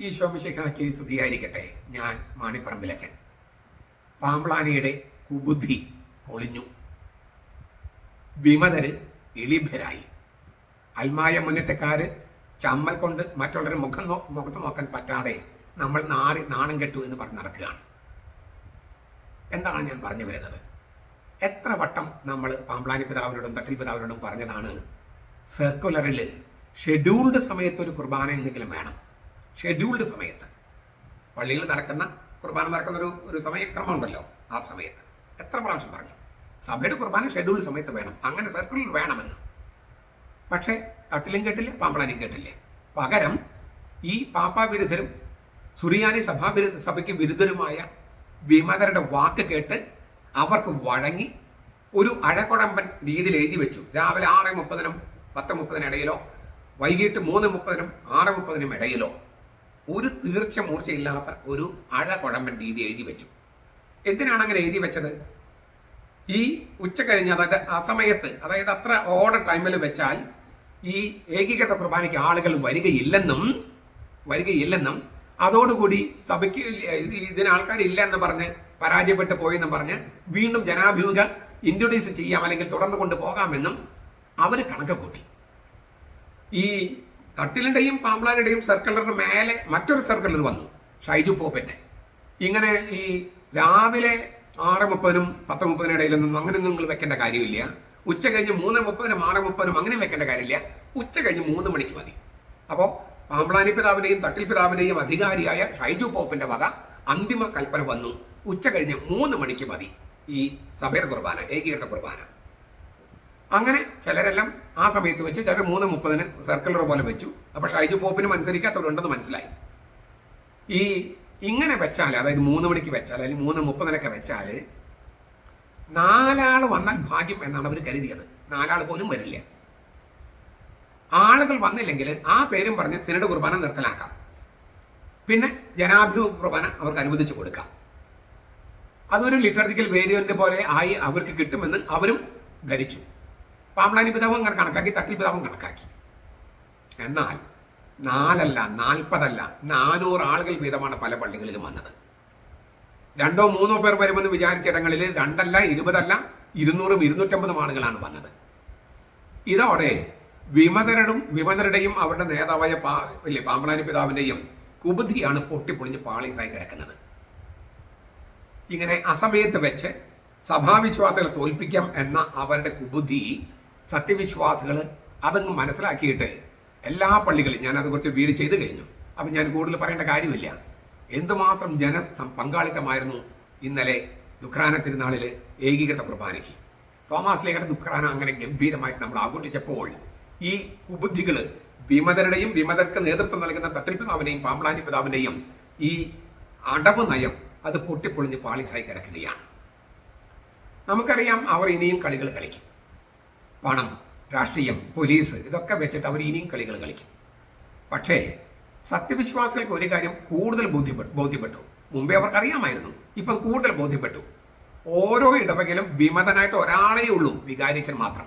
ഈശോ മിശിഹാക്കി സ്തുതിയായിരിക്കട്ടെ. ഞാൻ മാണിപ്പറമ്പിലച്ചൻ പാമ്പ്ളാനിയുടെ കുബുദ്ധി പൊളിഞ്ഞു. വിമതര് എളിഭരായി അൽമായ മുന്നേറ്റക്കാര് ചമ്മൽ കൊണ്ട് മറ്റുള്ളവരുടെ മുഖം മുഖത്ത് നോക്കാൻ പറ്റാതെ നമ്മൾ നാറി നാണം കെട്ടു എന്ന് പറഞ്ഞ് നടക്കുകയാണ്. എന്താണ് ഞാൻ പറഞ്ഞു വരുന്നത്? എത്ര വട്ടം നമ്മൾ പാമ്പ്ലാനി പിതാവിനോടും തട്ടിൽ പിതാവിനോടും പറഞ്ഞതാണ് സർക്കുലറിൽ ഷെഡ്യൂൾഡ് സമയത്ത് ഒരു കുർബാന എന്തെങ്കിലും വേണം. ഷെഡ്യൂൾഡ് സമയത്ത്. പള്ളിയിൽ നടക്കുന്ന കുർബാന നടക്കുന്ന ഒരു ഒരു സമയക്രമം ഉണ്ടല്ലോ ആ സമയത്ത്. എത്ര പ്രാവശ്യം പറഞ്ഞു? സഭയുടെ കുർബാന ഷെഡ്യൂൾഡ് സമയത്ത് വേണം. അങ്ങനെ സർക്കിളിൽ വേണമെന്ന്. പക്ഷേ തട്ടിലും കേട്ടില്ല പാമ്പളാനും കേട്ടില്ല. പകരം ഈ പാപ്പാ വിരുദ്ധരും സുറിയാനി സഭാ വിരുദ്ധ സഭയ്ക്ക് വിരുദ്ധരുമായ വിമതരുടെ വാക്ക് കേട്ട് അവർക്ക് വഴങ്ങി ഒരു അഴകുടമ്പൻ രീതിയിൽ എഴുതി വെച്ചു. രാവിലെ ആറ് മുപ്പതിനും പത്ത് മുപ്പതിനും ഇടയിലോ വൈകിട്ട് മൂന്ന് മുപ്പതിനും ആറ് മുപ്പതിനും ഇടയിലോ. ഒരു തീർച്ച മൂർച്ചയില്ലാത്ത ഒരു അഴകുഴമ്പൻ രീതി എഴുതി വെച്ചു. എന്തിനാണ് അങ്ങനെ എഴുതി വെച്ചത്? ഈ ഉച്ച കഴിഞ്ഞ് അതായത് ആ സമയത്ത് അതായത് അത്ര ഓർഡർ ടൈമിൽ വെച്ചാൽ ഈ ഏകീകൃത കുർബാനയ്ക്ക് ആളുകൾ വരികയില്ലെന്നും വരികയില്ലെന്നും അതോടുകൂടി സഭയ്ക്ക് ഇതിന് ആൾക്കാരില്ല എന്ന് പറഞ്ഞ് പരാജയപ്പെട്ടു പോയെന്നും പറഞ്ഞ് വീണ്ടും ജനാഭിമുഖ ഇൻട്രൊഡ്യൂസ് ചെയ്യാം അല്ലെങ്കിൽ തുടർന്ന് കൊണ്ടുപോകാമെന്നും അവർ കണക്ക് കൂട്ടി. ഈ തട്ടിലിന്റെയും പാമ്പ്ലാനുടെയും സർക്കിളറിന് മേലെ മറ്റൊരു സർക്കിളിൽ വന്നു ഷൈജു പോപ്പിന്റെ ഇങ്ങനെ ഈ രാവിലെ ആറ് മുപ്പതിനും പത്ത് മുപ്പതിനും ഇടയിൽ നിന്നും അങ്ങനെ നിങ്ങൾ വെക്കേണ്ട കാര്യമില്ല. ഉച്ച കഴിഞ്ഞ് മൂന്ന് മുപ്പതിനും ആറ് മുപ്പതിനും അങ്ങനെ വെക്കേണ്ട കാര്യമില്ല. ഉച്ച കഴിഞ്ഞ് മൂന്ന് മണിക്ക് മതി. അപ്പോൾ പാമ്പ്ലാനി പിതാവിന്റെയും തട്ടിൽ പിതാവിന്റെയും അധികാരിയായ ഷൈജു പോപ്പിന്റെ വക അന്തിമ കൽപ്പന വന്നു. ഉച്ച കഴിഞ്ഞ് മൂന്ന് മണിക്ക് മതി ഈ സഭയുടെ കുർബാന ഏകീകൃത കുർബാന. അങ്ങനെ ചിലരെല്ലാം ആ സമയത്ത് വെച്ച് ചിലർ മൂന്ന് മുപ്പതിന് സർക്കുലർ പോലെ വെച്ചു. അപ്പോൾ ഷൈജു പോപ്പിന് അനുസരിക്കാത്തവരുണ്ടെന്ന് മനസ്സിലായി. ഈ ഇങ്ങനെ വെച്ചാൽ അതായത് മൂന്ന് മണിക്ക് വെച്ചാൽ അല്ലെങ്കിൽ മൂന്ന് മുപ്പതിനൊക്കെ വെച്ചാൽ നാലാൾ വന്നാൽ ഭാഗ്യം എന്നാണ് അവർ കരുതിയത്. നാലാൾ പോലും വരില്ല. ആളുകൾ വന്നില്ലെങ്കിൽ ആ പേരും പറഞ്ഞ് സിനഡ് കുർബാന നിർത്തലാക്കാം. പിന്നെ ജനാഭിമുഖ കുർബാന അവർക്ക് അനുവദിച്ചു കൊടുക്കാം. അതൊരു ലിറ്റർജിക്കൽ വേരിയന്റ് പോലെ ആയി അവർക്ക് കിട്ടുമെന്ന് അവരും ധരിച്ചു. പാമ്പ്ലാനി പിതാവും അങ്ങനെ കണക്കാക്കി തട്ടിൽ പിതാവും കണക്കാക്കി. എന്നാൽ നാലല്ല നാൽപ്പതല്ല നാനൂറ് ആളുകൾ വീതമാണ് പല പള്ളികളിലും വന്നത്. രണ്ടോ മൂന്നോ പേർ വരുമെന്ന് വിചാരിച്ച ഇടങ്ങളിൽ രണ്ടല്ല ഇരുപതല്ല ഇരുന്നൂറും ഇരുന്നൂറ്റമ്പതും ആളുകളാണ് വന്നത്. ഇതോടെ വിമതരടും വിമതരുടെയും അവരുടെ നേതാവായ പാ ഇല്ലേ പാമ്പളാനി പിതാവിന്റെയും കുബുദ്ധിയാണ് പൊട്ടിപ്പൊളിഞ്ഞ് പാളീസായി കിടക്കുന്നത്. ഇങ്ങനെ അസമയത്ത് വെച്ച് സഭാവിശ്വാസികളെ തോൽപ്പിക്കാം എന്ന അവരുടെ കുബുദ്ധി സത്യവിശ്വാസികൾ അതങ്ങ് മനസ്സിലാക്കിയിട്ട് എല്ലാ പള്ളികളും ഞാൻ അതുകുറിച്ച് വീട് ചെയ്ത് കഴിഞ്ഞു. അപ്പം ഞാൻ കൂടുതൽ പറയേണ്ട കാര്യമില്ല. എന്തുമാത്രം ജന പങ്കാളിത്തമായിരുന്നു ഇന്നലെ ദുഃഖാന തിരുനാളിൽ ഏകീകൃത കുർബാനയ്ക്ക്. തോമാസ് ലേഖയുടെ ദുഃഖാന അങ്ങനെ ഗംഭീരമായിട്ട് നമ്മൾ ആഘോഷിച്ചപ്പോൾ ഈ കുബുദ്ധികൾ വിമതരുടെയും വിമതർക്ക് നേതൃത്വം നൽകുന്ന തട്ടിപ്പിതാവിനെയും പാമ്പളാനി പിതാവിനെയും ഈ അടവ് നയം അത് പൊട്ടിപ്പൊളിഞ്ഞ് പാളിസായി കിടക്കുകയാണ്. നമുക്കറിയാം അവർ ഇനിയും കളികൾ കളിക്കും. പണം രാഷ്ട്രീയം പോലീസ് ഇതൊക്കെ വെച്ചിട്ട് അവർ ഇനിയും കളികൾ കളിക്കും. പക്ഷേ സത്യവിശ്വാസികൾക്ക് ഒരു കാര്യം കൂടുതൽ ബോധ്യപ്പെട്ടു ബോധ്യപ്പെട്ടു. മുമ്പേ അവർക്ക് അറിയാമായിരുന്നു. ഇപ്പം കൂടുതൽ ബോധ്യപ്പെട്ടു. ഓരോ ഇടവകയിലും വിമതനായിട്ട് ഒരാളേ ഉള്ളൂ വികാരിച്ചൻ മാത്രം.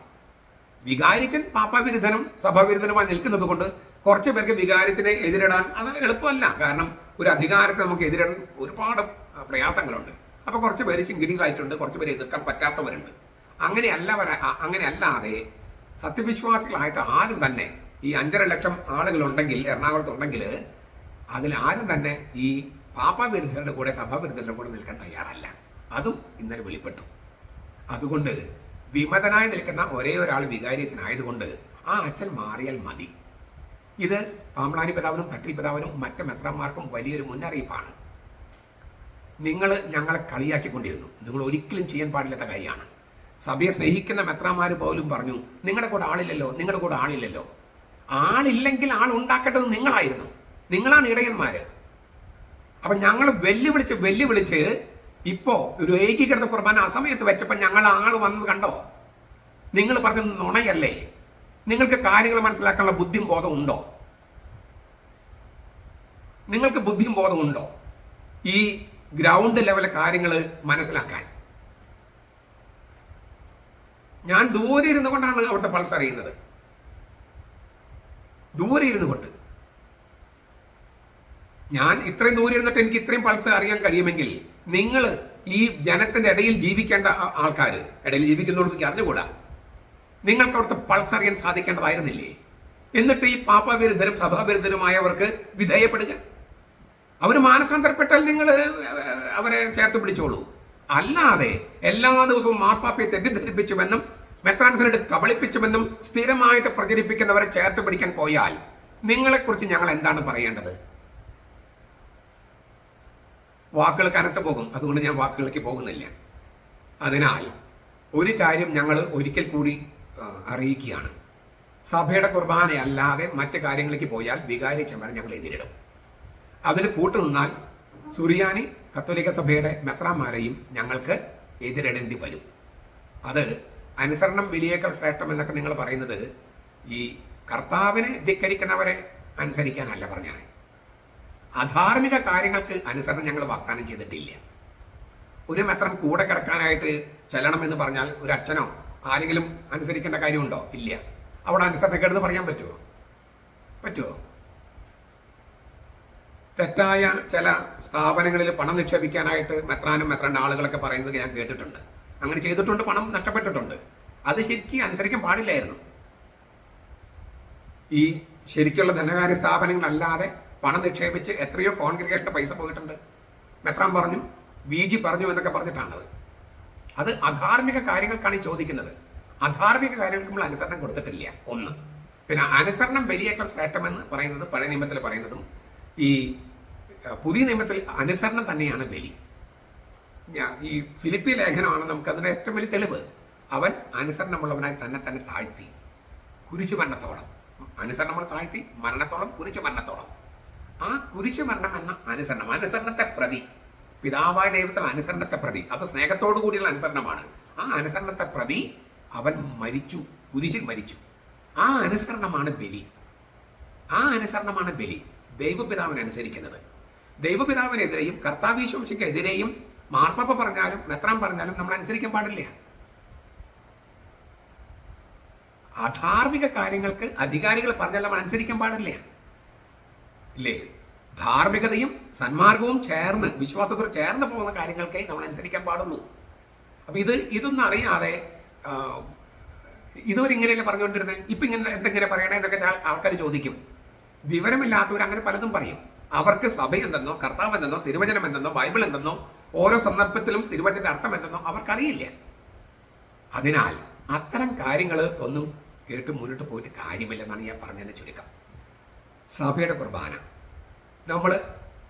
വികാരിച്ചൻ പാപ്പാവിരുദ്ധനും സഭാവിരുദ്ധനുമായി നിൽക്കുന്നത് കൊണ്ട് കുറച്ച് പേർക്ക് വികാരിച്ചനെ എതിരിടാൻ അത് എളുപ്പമല്ല. കാരണം ഒരു അധികാരത്തെ നമുക്ക് എതിരിടാൻ ഒരുപാട് പ്രയാസങ്ങളുണ്ട്. അപ്പോൾ കുറച്ച് പേര് ചിങ്കിടികളായിട്ടുണ്ട് കുറച്ച് പേര് എതിർക്കാൻ പറ്റാത്തവരുണ്ട്. അങ്ങനെയല്ല അങ്ങനെയല്ലാതെ സത്യവിശ്വാസികളായിട്ട് ആരും തന്നെ ഈ അഞ്ചര ലക്ഷം ആളുകളുണ്ടെങ്കിൽ എറണാകുളത്ത് ഉണ്ടെങ്കിൽ അതിൽ ആരും തന്നെ ഈ പാപ്പാവിരുദ്ധരുടെ കൂടെ സഭാവിരുദ്ധരുടെ കൂടെ നിൽക്കാൻ തയ്യാറല്ല. അതും ഇന്നലെ വെളിപ്പെട്ടു. അതുകൊണ്ട് വിമതനായി നിൽക്കുന്ന ഒരേ ഒരാൾ വികാരിയച്ഛനായതുകൊണ്ട് ആ അച്ഛൻ മാറിയാൽ മതി. ഇത് പാമ്പളാനി പിതാവിനും തട്ടിൽ പിതാവിനും മറ്റ് മെത്രന്മാർക്കും വലിയൊരു മുന്നറിയിപ്പാണ്. നിങ്ങൾ ഞങ്ങളെ കളിയാക്കിക്കൊണ്ടിരുന്നു. നിങ്ങൾ ഒരിക്കലും ചെയ്യാൻ പാടില്ലാത്ത കാര്യമാണ്. സഭയെ സ്നേഹിക്കുന്ന മെത്രാമാർ പോലും പറഞ്ഞു നിങ്ങളുടെ കൂടെ ആളില്ലല്ലോ നിങ്ങളുടെ കൂടെ ആളില്ലല്ലോ. ആളില്ലെങ്കിൽ ആൾ ഉണ്ടാക്കേണ്ടത് നിങ്ങളായിരുന്നു. നിങ്ങളാണ് ഇടയന്മാര്. അപ്പൊ ഞങ്ങൾ വെല്ലുവിളിച്ച് വെല്ലുവിളിച്ച് ഇപ്പോ ഒരു ഏകീകൃത കുർബാന ആ സമയത്ത് വെച്ചപ്പോൾ ഞങ്ങൾ ആൾ വന്നത് കണ്ടോ? നിങ്ങൾ പറഞ്ഞത് നുണയല്ലേ? നിങ്ങൾക്ക് കാര്യങ്ങൾ മനസ്സിലാക്കാനുള്ള ബുദ്ധിയും ബോധം ഉണ്ടോ? നിങ്ങൾക്ക് ബുദ്ധിയും ബോധം ഉണ്ടോ? ഈ ഗ്രൗണ്ട് ലെവൽ കാര്യങ്ങൾ മനസ്സിലാക്കാൻ. ഞാൻ ദൂരെ ഇരുന്നു കൊണ്ടാണ് അവിടുത്തെ പൾസ് അറിയുന്നത്. ദൂരെ ഇരുന്നു കൊണ്ട്. ഞാൻ ഇത്രയും ദൂരെ ഇരുന്നിട്ട് എനിക്ക് ഇത്രയും പൾസ് അറിയാൻ കഴിയുമെങ്കിൽ നിങ്ങൾ ഈ ജനത്തിന്റെ ഇടയിൽ ജീവിക്കേണ്ട ആൾക്കാർ ഇടയിൽ ജീവിക്കുന്നതോട് എനിക്ക് അറിഞ്ഞുകൂടാ? നിങ്ങൾക്ക് അവിടുത്തെ പൾസ് അറിയാൻ സാധിക്കേണ്ടതായിരുന്നില്ലേ? എന്നിട്ട് ഈ പാപവിരുദ്ധരും സഭാവിരുദ്ധരുമായവർക്ക് വിധേയപ്പെടുക. അവർ മാനസാന്തരപ്പെട്ടാൽ നിങ്ങൾ അവരെ ചേർത്ത് പിടിച്ചോളൂ. അല്ലാതെ എല്ലാ ദിവസവും മാർപ്പാപ്പയെ തെറ്റിദ്ധരിപ്പിച്ചുവെന്നും മെത്രാൻസിനോട് കബളിപ്പിച്ചുവെന്നും സ്ഥിരമായിട്ട് പ്രചരിപ്പിക്കുന്നവരെ ചേർത്ത് പിടിക്കാൻ പോയാൽ നിങ്ങളെക്കുറിച്ച് ഞങ്ങൾ എന്താണ് പറയേണ്ടത്? വാക്കുകൾ കനത്ത് പോകും. അതുകൊണ്ട് ഞാൻ വാക്കുകളിലേക്ക് പോകുന്നില്ല. അതിനാൽ ഒരു കാര്യം ഞങ്ങൾ ഒരിക്കൽ കൂടി അറിയിക്കുകയാണ്. സഭയുടെ കുർബാനയല്ലാതെ മറ്റ് കാര്യങ്ങളിലേക്ക് പോയാൽ വികാരി ചമരം ഞങ്ങൾ എതിരിടും. അതിന് കൂട്ടുനിന്നാൽ സുറിയാനി കത്തോലിക്ക സഭയുടെ മെത്രാന്മാരെയും ഞങ്ങൾക്ക് എതിരിടേണ്ടി വരും. അത് അനുസരണം വലിയേക്കാൾ ശ്രേഷ്ഠം എന്നൊക്കെ നിങ്ങൾ പറയുന്നത് ഈ കർത്താവിനെ ധിക്കരിക്കുന്നവരെ അനുസരിക്കാനല്ല പറഞ്ഞാണ് അധാർമിക കാര്യങ്ങൾക്ക് അനുസരണം ഞങ്ങൾ വാഗ്ദാനം ചെയ്തിട്ടില്ല. ഒരു മെത്രം കൂടെ കിടക്കാനായിട്ട് ചെല്ലണം എന്ന് പറഞ്ഞാൽ ഒരു അച്ഛനോ ആരെങ്കിലും അനുസരിക്കേണ്ട കാര്യമുണ്ടോ? ഇല്ല. അവിടെ അനുസരണക്കേടെന്ന് പറയാൻ പറ്റുമോ പറ്റുമോ തെറ്റായ ചില സ്ഥാപനങ്ങളിൽ പണം നിക്ഷേപിക്കാനായിട്ട് മെത്രാനും മെത്രാന്റെ ആളുകളൊക്കെ പറയുന്നത് ഞാൻ കേട്ടിട്ടുണ്ട്. അങ്ങനെ ചെയ്തിട്ടുണ്ട് പണം നഷ്ടപ്പെട്ടിട്ടുണ്ട്. അത് ശരിക്കും അനുസരിക്കാൻ പാടില്ലായിരുന്നു. ഈ ശരിക്കുള്ള ധനകാര്യ സ്ഥാപനങ്ങളല്ലാതെ പണം നിക്ഷേപിച്ച് എത്രയോ കോൺഗ്രിഗേഷന്റെ പൈസ പോയിട്ടുണ്ട്. മെത്രാൻ പറഞ്ഞു വി ജി പറഞ്ഞു എന്നൊക്കെ പറഞ്ഞിട്ടാണത്. അത് അധാർമിക കാര്യങ്ങൾക്കാണ് ഈ ചോദിക്കുന്നത്. അധാർമിക കാര്യങ്ങൾക്ക് നമ്മൾ അനുസരണം കൊടുത്തിട്ടില്ല. ഒന്ന്. പിന്നെ അനുസരണം ബലിയേക്കാൾ ശ്രേഷ്ഠമെന്ന് പറയുന്നത് പഴയ നിയമത്തിൽ പറയുന്നതും ഈ പുതിയ നിയമത്തിൽ അനുസരണം തന്നെയാണ് ബലി. ഈ ഫിലിപ്പി ലേഖനമാണ് നമുക്ക് അതിന്റെ ഏറ്റവും വലിയ തെളിവ്. അവൻ അനുസരണമുള്ളവനായി തന്നെ തന്നെ താഴ്ത്തി. കുരിശു മരണത്തോളം അനുസരണമുള്ള താഴ്ത്തി മരണത്തോളം കുരിശു മരണത്തോളം ആ കുരിശു മരണം എന്ന അനുസരണം അനുസരണത്തെ പ്രതി. പിതാവായ ദൈവത്തിൽ അനുസരണത്തെ പ്രതി. അത് സ്നേഹത്തോടു കൂടിയുള്ള അനുസരണമാണ്. ആ അനുസരണത്തെ പ്രതി അവൻ മരിച്ചു കുരിശിൽ മരിച്ചു. ആ അനുസരണമാണ് ബലി. ആ അനുസരണമാണ് ബലി. ദൈവപിതാവിനെ അനുസരിക്കുന്നത്. ദൈവപിതാവിനെതിരെയും കർത്താവീശോംശയ്ക്കെതിരെയും മാർപ്പാപ്പ പറഞ്ഞാലും മെത്രാൻ പറഞ്ഞാലും നമ്മൾ അനുസരിക്കാൻ പാടില്ല. അധാർമിക കാര്യങ്ങൾക്ക് അധികാരികൾ പറഞ്ഞാൽ നമ്മൾ അനുസരിക്കാൻ പാടില്ല. ഇല്ലേ? ധാർമ്മികതയും സന്മാർഗവും ചേർന്ന് വിശ്വാസത്തോട് ചേർന്ന് പോകുന്ന കാര്യങ്ങൾക്കേ നമ്മൾ അനുസരിക്കാൻ പാടുള്ളൂ. അപ്പൊ ഇത് ഇതൊന്നും അറിയാതെ ഇതുവരെ ഇങ്ങനെയല്ലേ പറഞ്ഞുകൊണ്ടിരുന്നത്? ഇപ്പൊ ഇങ്ങനെ എന്തെങ്കിലും പറയണേ എന്നൊക്കെ ആൾക്കാർ ചോദിക്കും. വിവരമില്ലാത്തവർ അങ്ങനെ പലതും പറയും. അവർക്ക് സഭ എന്തെന്നോ കർത്താവ് എന്തെന്നോ തിരുവചനം എന്തെന്നോ ബൈബിൾ എന്തെന്നോ ഓരോ സന്ദർഭത്തിലും തിരുവചന്റെ അർത്ഥം എന്തെന്നോ അവർക്കറിയില്ല. അതിനാൽ അത്തരം കാര്യങ്ങൾ ഒന്നും കേട്ട് മുന്നോട്ട് പോയിട്ട് കാര്യമില്ലെന്നാണ് ഞാൻ പറഞ്ഞതിന് ചുരുക്കം. സഭയുടെ കുർബാന. നമ്മൾ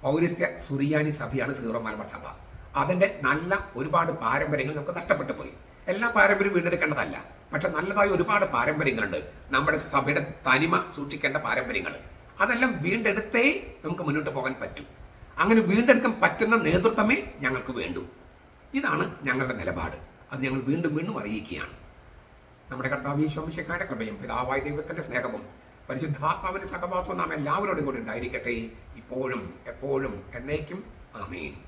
പൗരസ്ത്യ സുറിയാനി സഭയാണ് സീറോ മലബാർ സഭ. അതിന്റെ നല്ല ഒരുപാട് പാരമ്പര്യങ്ങൾ നമുക്ക് നഷ്ടപ്പെട്ടു പോയി. എല്ലാ പാരമ്പര്യം വീണ്ടെടുക്കേണ്ടതല്ല. പക്ഷെ നല്ലതായ ഒരുപാട് പാരമ്പര്യങ്ങളുണ്ട്. നമ്മുടെ സഭയുടെ തനിമ സൂക്ഷിക്കേണ്ട പാരമ്പര്യങ്ങൾ അതെല്ലാം വീണ്ടെടുത്തേ നമുക്ക് മുന്നോട്ട് പോകാൻ പറ്റും. അങ്ങനെ വീണ്ടെടുക്കാൻ പറ്റുന്ന നേതൃത്വമേ ഞങ്ങൾക്ക് വേണ്ടു. ഇതാണ് ഞങ്ങളുടെ നിലപാട്. അത് ഞങ്ങൾ വീണ്ടും വീണ്ടും അറിയിക്കുകയാണ്. നമ്മുടെ കർത്താവ് ഈശോമിശക്കാരുടെ കൃപയും പിതാവായ ദൈവത്തിന്റെ സ്നേഹവും പരിശുദ്ധാത്മാവിന്റെ സഹവാസവും നാം എല്ലാവരോടും കൂടി ഉണ്ടായിരിക്കട്ടെ. ഇപ്പോഴും എപ്പോഴും എന്നേക്കും. ആമേൻ.